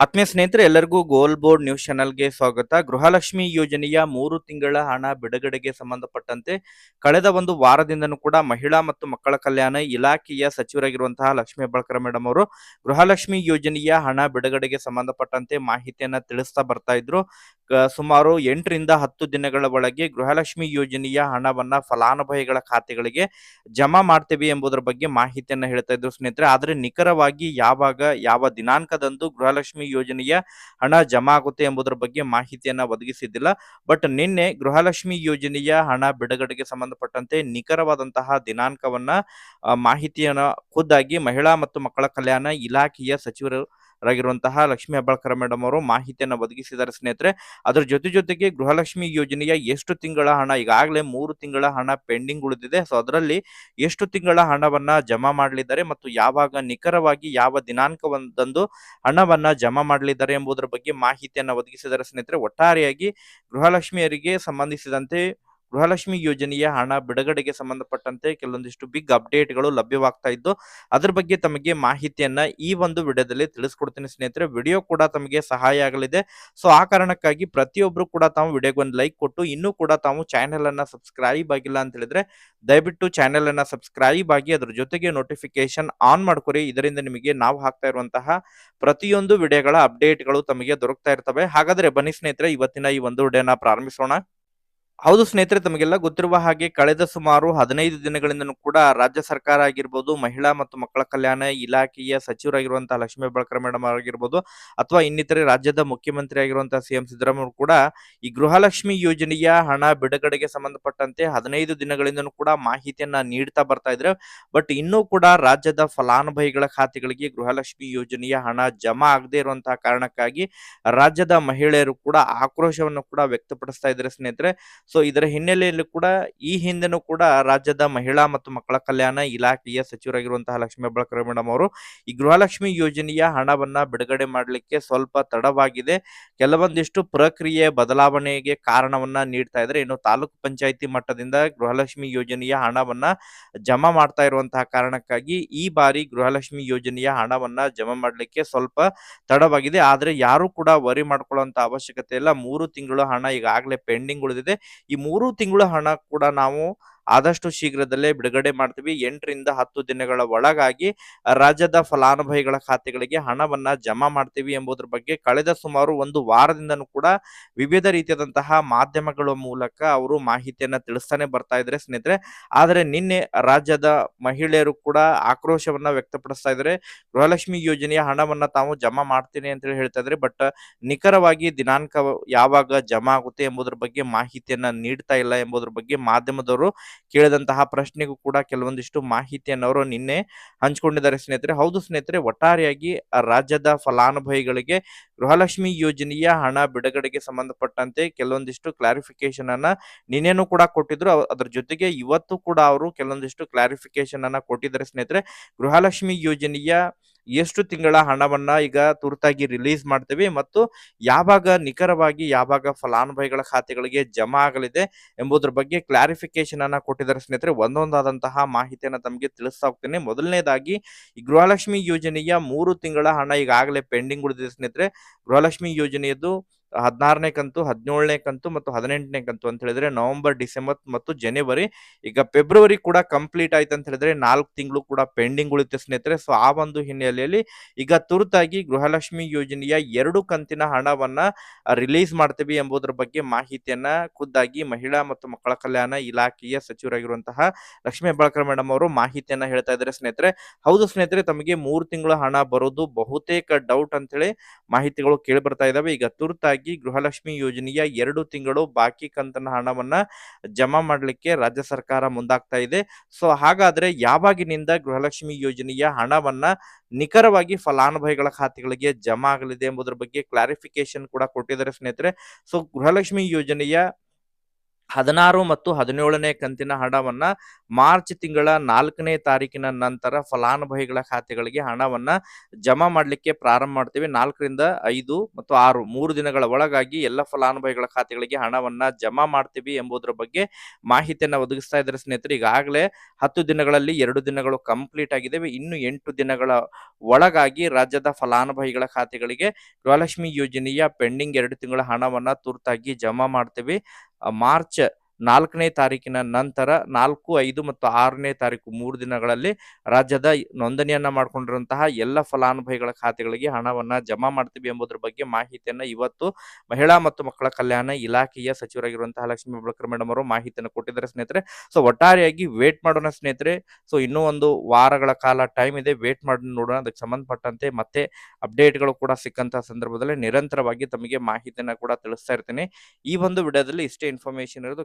ಆತ್ಮೀಯ ಸ್ನೇಹಿತರೆ, ಎಲ್ಲರಿಗೂ ಗೋಲ್ ಬೋರ್ಡ್ ನ್ಯೂಸ್ ಚಾನೆಲ್ಗೆ ಸ್ವಾಗತ. ಗೃಹಲಕ್ಷ್ಮಿ ಯೋಜನೆಯ ಮೂರು ತಿಂಗಳ ಹಣ ಬಿಡುಗಡೆಗೆ ಸಂಬಂಧಪಟ್ಟಂತೆ ಕಳೆದ ಒಂದು ವಾರದಿಂದನೂ ಕೂಡ ಮಹಿಳಾ ಮತ್ತು ಮಕ್ಕಳ ಕಲ್ಯಾಣ ಇಲಾಖೆಯ ಸಚಿವರಾಗಿರುವಂತಹ ಲಕ್ಷ್ಮೀ ಹೆಬ್ಬಾಳ್ಕರ್ ಮೇಡಮ್ ಅವರು ಗೃಹಲಕ್ಷ್ಮಿ ಯೋಜನೆಯ ಹಣ ಬಿಡುಗಡೆಗೆ ಸಂಬಂಧಪಟ್ಟಂತೆ ಮಾಹಿತಿಯನ್ನ ತಿಳಿಸ್ತಾ ಬರ್ತಾ ಇದ್ರು. ಸುಮಾರು ಎಂಟರಿಂದ ಹತ್ತು ದಿನಗಳ ಒಳಗೆ ಗೃಹಲಕ್ಷ್ಮಿ ಯೋಜನೆಯ ಹಣವನ್ನ ಫಲಾನುಭವಿಗಳ ಖಾತೆಗಳಿಗೆ ಜಮಾ ಮಾಡ್ತೇವೆ ಎಂಬುದರ ಬಗ್ಗೆ ಮಾಹಿತಿಯನ್ನ ಹೇಳ್ತಾ ಇದ್ರು ಸ್ನೇಹಿತರೆ. ಆದರೆ ನಿಖರವಾಗಿ ಯಾವಾಗ, ಯಾವ ದಿನಾಂಕದಂದು ಗೃಹಲಕ್ಷ್ಮಿ ಯೋಜನೆಯ ಹಣ ಜಮಾ ಆಗುತ್ತೆ ಎಂಬುದರ ಬಗ್ಗೆ ಮಾಹಿತಿಯನ್ನ ಒದಗಿಸಿದ್ದಿಲ್ಲ. ಬಟ್ ನಿನ್ನೆ ಗೃಹಲಕ್ಷ್ಮಿ ಯೋಜನೆಯ ಹಣ ಬಿಡುಗಡೆಗೆ ಸಂಬಂಧಪಟ್ಟಂತೆ ನಿಖರವಾದಂತಹ ದಿನಾಂಕವನ್ನ ಮಾಹಿತಿಯನ್ನ ಖುದ್ದಾಗಿ ಮಹಿಳಾ ಮತ್ತು ಮಕ್ಕಳ ಕಲ್ಯಾಣ ಇಲಾಖೆಯ ಸಚಿವರು ರಾಗಿರುವಂತಹ ಲಕ್ಷ್ಮಿ ಹೆಬ್ಬಾಳ್ಕರ್ ಮೇಡಮ್ ಅವರು ಮಾಹಿತಿಯನ್ನು ಒದಗಿಸಿದ್ದಾರೆ ಸ್ನೇಹಿತರೆ. ಅದರ ಜೊತೆ ಜೊತೆಗೆ ಗೃಹಲಕ್ಷ್ಮಿ ಯೋಜನೆಯ ಎಷ್ಟು ತಿಂಗಳ ಹಣ, ಈಗಾಗಲೇ ಮೂರು ತಿಂಗಳ ಹಣ ಪೆಂಡಿಂಗ್ ಉಳಿದಿದೆ. ಸೊ ಅದರಲ್ಲಿ ಎಷ್ಟು ತಿಂಗಳ ಹಣವನ್ನ ಜಮಾ ಮಾಡಲಿದ್ದಾರೆ ಮತ್ತು ಯಾವಾಗ ನಿಖರವಾಗಿ ಯಾವ ದಿನಾಂಕವೊಂದಂದು ಹಣವನ್ನ ಜಮಾ ಮಾಡಲಿದ್ದಾರೆ ಎಂಬುದರ ಬಗ್ಗೆ ಮಾಹಿತಿಯನ್ನು ಒದಗಿಸಿದ್ದಾರೆ ಸ್ನೇಹಿತರೆ. ಒಟ್ಟಾರೆಯಾಗಿ ಗೃಹಲಕ್ಷ್ಮಿಯರಿಗೆ ಸಂಬಂಧಿಸಿದಂತೆ ಗೃಹಲಕ್ಷ್ಮಿ ಯೋಜನೆಯ ಹಣ ಬಿಡುಗಡೆಗೆ ಸಂಬಂಧಪಟ್ಟಂತೆ ಕೆಲವೊಂದಿಷ್ಟು ಬಿಗ್ ಅಪ್ಡೇಟ್ಗಳು ಲಭ್ಯವಾಗ್ತಾ ಇದ್ದು, ಅದ್ರ ಬಗ್ಗೆ ತಮಗೆ ಮಾಹಿತಿಯನ್ನ ಈ ಒಂದು ವಿಡಿಯೋದಲ್ಲಿ ತಿಳಿಸ್ಕೊಡ್ತೀನಿ ಸ್ನೇಹಿತರೆ. ವಿಡಿಯೋ ಕೂಡ ತಮಗೆ ಸಹಾಯ ಆಗಲಿದೆ. ಸೊ ಆ ಕಾರಣಕ್ಕಾಗಿ ಪ್ರತಿಯೊಬ್ರು ಕೂಡ ತಾವು ವಿಡಿಯೋಗೆ ಒಂದು ಲೈಕ್ ಕೊಟ್ಟು, ಇನ್ನೂ ಕೂಡ ತಾವು ಚಾನೆಲ್ ಅನ್ನ ಸಬ್ಸ್ಕ್ರೈಬ್ ಆಗಿಲ್ಲ ಅಂತ ಹೇಳಿದ್ರೆ, ದಯವಿಟ್ಟು ಚಾನೆಲ್ ಅನ್ನ ಸಬ್ಸ್ಕ್ರೈಬ್ ಆಗಿ ಅದ್ರ ಜೊತೆಗೆ ನೋಟಿಫಿಕೇಶನ್ ಆನ್ ಮಾಡ್ಕೊರಿ. ಇದರಿಂದ ನಿಮಗೆ ನಾವು ಹಾಕ್ತಾ ಇರುವಂತಹ ಪ್ರತಿಯೊಂದು ವಿಡಿಯೋಗಳ ಅಪ್ಡೇಟ್ಗಳು ತಮಗೆ ದೊರಕ್ತಾ ಇರ್ತವೆ. ಹಾಗಾದ್ರೆ ಬನ್ನಿ ಸ್ನೇಹಿತರೆ, ಇವತ್ತಿನ ಈ ಒಂದು ವಿಡಿಯೋನ ಪ್ರಾರಂಭಿಸೋಣ. ಹೌದು ಸ್ನೇಹಿತರೆ, ತಮಗೆಲ್ಲ ಗೊತ್ತಿರುವ ಹಾಗೆ ಕಳೆದ ಸುಮಾರು ಹದಿನೈದು ದಿನಗಳಿಂದನೂ ಕೂಡ ರಾಜ್ಯ ಸರ್ಕಾರ ಆಗಿರ್ಬೋದು, ಮಹಿಳಾ ಮತ್ತು ಮಕ್ಕಳ ಕಲ್ಯಾಣ ಇಲಾಖೆಯ ಸಚಿವರಾಗಿರುವಂತಹ ಲಕ್ಷ್ಮೀ ಬಳಕರ್ ಮೇಡಮ್ ಆಗಿರ್ಬೋದು, ಅಥವಾ ಇನ್ನಿತರೆ ರಾಜ್ಯದ ಮುಖ್ಯಮಂತ್ರಿ ಆಗಿರುವಂತಹ ಸಿಎಂ ಸಿದ್ದರಾಮಯ್ಯ ಕೂಡ ಈ ಗೃಹಲಕ್ಷ್ಮಿ ಯೋಜನೆಯ ಹಣ ಬಿಡುಗಡೆಗೆ ಸಂಬಂಧಪಟ್ಟಂತೆ ಹದಿನೈದು ದಿನಗಳಿಂದನೂ ಕೂಡ ಮಾಹಿತಿಯನ್ನ ನೀಡ್ತಾ ಬರ್ತಾ ಇದ್ರೆ ಬಟ್ ಇನ್ನೂ ಕೂಡ ರಾಜ್ಯದ ಫಲಾನುಭವಿಗಳ ಖಾತೆಗಳಿಗೆ ಗೃಹಲಕ್ಷ್ಮಿ ಯೋಜನೆಯ ಹಣ ಜಮಾ ಆಗದೆ ಇರುವಂತಹ ಕಾರಣಕ್ಕಾಗಿ ರಾಜ್ಯದ ಮಹಿಳೆಯರು ಕೂಡ ಆಕ್ರೋಶವನ್ನು ಕೂಡ ವ್ಯಕ್ತಪಡಿಸ್ತಾ ಇದ್ರೆ ಸ್ನೇಹಿತರೆ. ಸೊ ಇದರ ಹಿನ್ನೆಲೆಯಲ್ಲಿ ಕೂಡ ಈ ಹಿಂದೆನೂ ಕೂಡ ರಾಜ್ಯದ ಮಹಿಳಾ ಮತ್ತು ಮಕ್ಕಳ ಕಲ್ಯಾಣ ಇಲಾಖೆಯ ಸಚಿವರಾಗಿರುವಂತಹ ಲಕ್ಷ್ಮೀ ಹೆಬ್ಬಾಳ್ಕರ್ ಮೇಡಮ್ ಅವರು ಈ ಗೃಹಲಕ್ಷ್ಮಿ ಯೋಜನೆಯ ಹಣವನ್ನ ಬಿಡುಗಡೆ ಮಾಡಲಿಕ್ಕೆ ಸ್ವಲ್ಪ ತಡವಾಗಿದೆ. ಕೆಲವೊಂದಿಷ್ಟು ಪ್ರಕ್ರಿಯೆ ಬದಲಾವಣೆಗೆ ಕಾರಣವನ್ನ ನೀಡ್ತಾ ಇದ್ರೆ ಇನ್ನು ತಾಲೂಕು ಪಂಚಾಯಿತಿ ಮಟ್ಟದಿಂದ ಗೃಹಲಕ್ಷ್ಮಿ ಯೋಜನೆಯ ಹಣವನ್ನ ಜಮಾ ಮಾಡ್ತಾ ಇರುವಂತಹ ಕಾರಣಕ್ಕಾಗಿ ಈ ಬಾರಿ ಗೃಹಲಕ್ಷ್ಮಿ ಯೋಜನೆಯ ಹಣವನ್ನ ಜಮಾ ಮಾಡಲಿಕ್ಕೆ ಸ್ವಲ್ಪ ತಡವಾಗಿದೆ. ಆದ್ರೆ ಯಾರು ಕೂಡ ವರಿ ಮಾಡ್ಕೊಳ್ಳುವಂತ ಅವಶ್ಯಕತೆ ಇಲ್ಲ. ಮೂರು ತಿಂಗಳು ಹಣ ಈಗಾಗಲೇ ಪೆಂಡಿಂಗ್ ಉಳಿದಿದೆ. ಈ ಮೂರು ತಿಂಗಳ ಹಣ ಕೂಡ ನಾವು ಆದಷ್ಟು ಶೀಘ್ರದಲ್ಲೇ ಬಿಡುಗಡೆ ಮಾಡ್ತೀವಿ. ಎಂಟರಿಂದ ಹತ್ತು ದಿನಗಳ ಒಳಗಾಗಿ ರಾಜ್ಯದ ಫಲಾನುಭವಿಗಳ ಖಾತೆಗಳಿಗೆ ಹಣವನ್ನ ಜಮಾ ಮಾಡ್ತೀವಿ ಎಂಬುದರ ಬಗ್ಗೆ ಕಳೆದ ಸುಮಾರು ಒಂದು ವಾರದಿಂದನೂ ಕೂಡ ವಿವಿಧ ರೀತಿಯಾದಂತಹ ಮಾಧ್ಯಮಗಳ ಮೂಲಕ ಅವರು ಮಾಹಿತಿಯನ್ನ ತಿಳಿಸ್ತಾನೆ ಬರ್ತಾ ಇದ್ರೆ ಸ್ನೇಹಿತರೆ. ಆದರೆ ನಿನ್ನೆ ರಾಜ್ಯದ ಮಹಿಳೆಯರು ಕೂಡ ಆಕ್ರೋಶವನ್ನ ವ್ಯಕ್ತಪಡಿಸ್ತಾ ಇದ್ದಾರೆ. ಗೃಹಲಕ್ಷ್ಮಿ ಯೋಜನೆಯ ಹಣವನ್ನ ತಾವು ಜಮಾ ಮಾಡ್ತೀನಿ ಅಂತ ಹೇಳಿ ಹೇಳ್ತಾ ಇದ್ರೆ ಬಟ್ ನಿಖರವಾಗಿ ದಿನಾಂಕ ಯಾವಾಗ ಜಮಾ ಆಗುತ್ತೆ ಎಂಬುದರ ಬಗ್ಗೆ ಮಾಹಿತಿಯನ್ನ ನೀಡ್ತಾ ಇಲ್ಲ ಎಂಬುದರ ಬಗ್ಗೆ ಮಾಧ್ಯಮದವರು ಕೇಳಿದಂತಹ ಪ್ರಶ್ನೆಗೂ ಕೂಡ ಕೆಲವೊಂದಿಷ್ಟು ಮಾಹಿತಿಯನ್ನು ಅವರು ನಿನ್ನೆ ಹಂಚಿಕೊಂಡಿದ್ದಾರೆ. ಸ್ನೇಹಿತರೆ, ಹೌದು ಸ್ನೇಹಿತರೆ, ಒಟ್ಟಾರೆಯಾಗಿ ರಾಜ್ಯದ ಫಲಾನುಭವಿಗಳಿಗೆ ಗೃಹಲಕ್ಷ್ಮಿ ಯೋಜನೆಯ ಹಣ ಬಿಡುಗಡೆಗೆ ಸಂಬಂಧಪಟ್ಟಂತೆ ಕೆಲವೊಂದಿಷ್ಟು ಕ್ಲಾರಿಫಿಕೇಶನ್ ಅನ್ನ ನಿನ್ನೆನೂ ಕೂಡ ಕೊಟ್ಟಿದ್ರು. ಅದ್ರ ಜೊತೆಗೆ ಇವತ್ತು ಕೂಡ ಅವರು ಕೆಲವೊಂದಿಷ್ಟು ಕ್ಲಾರಿಫಿಕೇಶನ್ ಅನ್ನ ಕೊಟ್ಟಿದ್ದಾರೆ. ಸ್ನೇಹಿತರೆ, ಗೃಹಲಕ್ಷ್ಮಿ ಯೋಜನೆಯ ಎಷ್ಟು ತಿಂಗಳ ಹಣವನ್ನ ಈಗ ತುರ್ತಾಗಿ ರಿಲೀಸ್ ಮಾಡ್ತೀವಿ ಮತ್ತು ಯಾವಾಗ ನಿಖರವಾಗಿ ಯಾವಾಗ ಫಲಾನುಭವಿಗಳ ಖಾತೆಗಳಿಗೆ ಜಮಾ ಆಗಲಿದೆ ಎಂಬುದರ ಬಗ್ಗೆ ಕ್ಲಾರಿಫಿಕೇಶನ್ ಅನ್ನ ಕೊಟ್ಟಿದ್ದಾರೆ ಸ್ನೇಹಿತರೆ. ಒಂದೊಂದಾದಂತಹ ಮಾಹಿತಿಯನ್ನ ತಮಗೆ ತಿಳಿಸ್ತಾ ಹೋಗ್ತೇನೆ. ಮೊದಲನೇದಾಗಿ ಗೃಹಲಕ್ಷ್ಮಿ ಯೋಜನೆಯ ಮೂರು ತಿಂಗಳ ಹಣ ಈಗಾಗಲೇ ಪೆಂಡಿಂಗ್ ಉಳಿದಿದೆ ಸ್ನೇಹಿತರೆ. ಗೃಹಲಕ್ಷ್ಮಿ ಯೋಜನೆಯದು ಹದಿನಾರನೇ ಕಂತು, ಹದಿನೇಳನೇ ಕಂತು ಮತ್ತು ಹದಿನೆಂಟನೇ ಕಂತು ಅಂತ ಹೇಳಿದ್ರೆ ನವೆಂಬರ್, ಡಿಸೆಂಬರ್ ಮತ್ತು ಜನವರಿ. ಈಗ ಫೆಬ್ರವರಿ ಕೂಡ ಕಂಪ್ಲೀಟ್ ಆಯ್ತು ಅಂತ ಹೇಳಿದ್ರೆ ನಾಲ್ಕು ತಿಂಗಳು ಕೂಡ ಪೆಂಡಿಂಗ್ ಉಳಿತು ಸ್ನೇಹಿತರೆ. ಸೊ ಆ ಒಂದು ಹಿನ್ನೆಲೆಯಲ್ಲಿ ಈಗ ತುರ್ತಾಗಿ ಗೃಹಲಕ್ಷ್ಮಿ ಯೋಜನೆಯ ಎರಡು ಕಂತಿನ ಹಣವನ್ನ ರಿಲೀಸ್ ಮಾಡ್ತೀವಿ ಎಂಬುದರ ಬಗ್ಗೆ ಮಾಹಿತಿಯನ್ನ ಖುದ್ದಾಗಿ ಮಹಿಳಾ ಮತ್ತು ಮಕ್ಕಳ ಕಲ್ಯಾಣ ಇಲಾಖೆಯ ಸಚಿವರಾಗಿರುವಂತಹ ಲಕ್ಷ್ಮೀ ಹೆಬ್ಬಾಳ್ಕರ್ ಮೇಡಮ್ ಅವರು ಮಾಹಿತಿಯನ್ನ ಹೇಳ್ತಾ ಇದ್ದಾರೆ ಸ್ನೇಹಿತರೆ. ಹೌದು ಸ್ನೇಹಿತರೆ, ತಮಗೆ ಮೂರು ತಿಂಗಳ ಹಣ ಬರೋದು ಬಹುತೇಕ ಡೌಟ್ ಅಂತೇಳಿ ಮಾಹಿತಿಗಳು ಕೇಳಿ ಬರ್ತಾ ಇದಾವೆ. ಈಗ ತುರ್ತಾಗಿ ಗೃಹಲಕ್ಷ್ಮಿ ಯೋಜನೆಯ ಎರಡು ತಿಂಗಳು ಬಾಕಿ ಕಂತನ ಹಣವನ್ನ ಜಮಾ ಮಾಡಲಿಕ್ಕೆ ರಾಜ್ಯ ಸರ್ಕಾರ ಮುಂದಾಗ್ತಾ ಇದೆ. ಸೊ, ಹಾಗಾದ್ರೆ ಯಾವಾಗಿನಿಂದ ಗೃಹಲಕ್ಷ್ಮಿ ಯೋಜನೆಯ ಹಣವನ್ನ ನಿಖರವಾಗಿ ಫಲಾನುಭವಿಗಳ ಖಾತೆಗಳಿಗೆ ಜಮಾ ಆಗಲಿದೆ ಎಂಬುದರ ಬಗ್ಗೆ ಕ್ಲಾರಿಫಿಕೇಶನ್ ಕೂಡ ಕೊಟ್ಟಿದ್ದಾರೆ ಸ್ನೇಹಿತರೆ. ಸೊ ಗೃಹಲಕ್ಷ್ಮಿ ಯೋಜನೆಯ ಹದಿನಾರು ಮತ್ತು ಹದಿನೇಳನೇ ಕಂತಿನ ಹಣವನ್ನ ಮಾರ್ಚ್ ತಿಂಗಳ ನಾಲ್ಕನೇ ತಾರೀಕಿನ ನಂತರ ಫಲಾನುಭವಿಗಳ ಖಾತೆಗಳಿಗೆ ಹಣವನ್ನ ಜಮಾ ಮಾಡಲಿಕ್ಕೆ ಪ್ರಾರಂಭ ಮಾಡ್ತೀವಿ. ನಾಲ್ಕರಿಂದ ಐದು ಮತ್ತು ಆರು, ಮೂರು ದಿನಗಳ ಒಳಗಾಗಿ ಎಲ್ಲ ಫಲಾನುಭವಿಗಳ ಖಾತೆಗಳಿಗೆ ಹಣವನ್ನ ಜಮಾ ಮಾಡ್ತೀವಿ ಎಂಬುದರ ಬಗ್ಗೆ ಮಾಹಿತಿಯನ್ನ ಒದಗಿಸ್ತಾ ಇದ್ದಾರೆ ಸ್ನೇಹಿತರೆ. ಈಗಾಗಲೇ ಹತ್ತು ದಿನಗಳಲ್ಲಿ ಎರಡು ದಿನಗಳು ಕಂಪ್ಲೀಟ್ ಆಗಿದ್ದಾವೆ. ಇನ್ನು ಎಂಟು ದಿನಗಳ ಒಳಗಾಗಿ ರಾಜ್ಯದ ಫಲಾನುಭವಿಗಳ ಖಾತೆಗಳಿಗೆ ಗೃಹಲಕ್ಷ್ಮಿ ಯೋಜನೆಯ ಪೆಂಡಿಂಗ್ ಎರಡು ತಿಂಗಳ ಹಣವನ್ನ ತುರ್ತಾಗಿ ಜಮಾ ಮಾಡ್ತೀವಿ. ಮಾರ್ಚ್ ನಾಲ್ಕನೇ ತಾರೀಕಿನ ನಂತರ ನಾಲ್ಕು, ಐದು ಮತ್ತು ಆರನೇ ತಾರೀಕು ಮೂರು ದಿನಗಳಲ್ಲಿ ರಾಜ್ಯದ ನೋಂದಣಿಯನ್ನ ಮಾಡಿಕೊಂಡಿರುವಂತಹ ಎಲ್ಲ ಫಲಾನುಭವಿಗಳ ಖಾತೆಗಳಿಗೆ ಹಣವನ್ನ ಜಮಾ ಮಾಡ್ತೀವಿ ಎಂಬುದರ ಬಗ್ಗೆ ಮಾಹಿತಿಯನ್ನ ಇವತ್ತು ಮಹಿಳಾ ಮತ್ತು ಮಕ್ಕಳ ಕಲ್ಯಾಣ ಇಲಾಖೆಯ ಸಚಿವರಾಗಿರುವಂತಹ ಲಕ್ಷ್ಮೀ ಬಳಕರ್ ಮೇಡಮ್ ಅವರು ಮಾಹಿತಿಯನ್ನು ಕೊಟ್ಟಿದ್ದಾರೆ ಸ್ನೇಹಿತರೆ. ಸೊ ಒಟ್ಟಾರೆಯಾಗಿ ವೇಟ್ ಮಾಡೋಣ ಸ್ನೇಹಿತರೆ. ಸೊ ಇನ್ನೂ ಒಂದು ವಾರಗಳ ಕಾಲ ಟೈಮ್ ಇದೆ. ವೇಟ್ ಮಾಡಿ ನೋಡೋಣ. ಅದಕ್ಕೆ ಸಂಬಂಧಪಟ್ಟಂತೆ ಮತ್ತೆ ಅಪ್ಡೇಟ್ಗಳು ಕೂಡ ಸಿಕ್ಕಂತಹ ಸಂದರ್ಭದಲ್ಲಿ ನಿರಂತರವಾಗಿ ತಮಗೆ ಮಾಹಿತಿಯನ್ನ ಕೂಡ ತಿಳಿಸ್ತಾ ಇರ್ತೀನಿ. ಈ ಒಂದು ವಿಡಿಯೋದಲ್ಲಿ ಇಷ್ಟೇ ಇನ್ಫಾರ್ಮೇಶನ್ ಇರೋದು.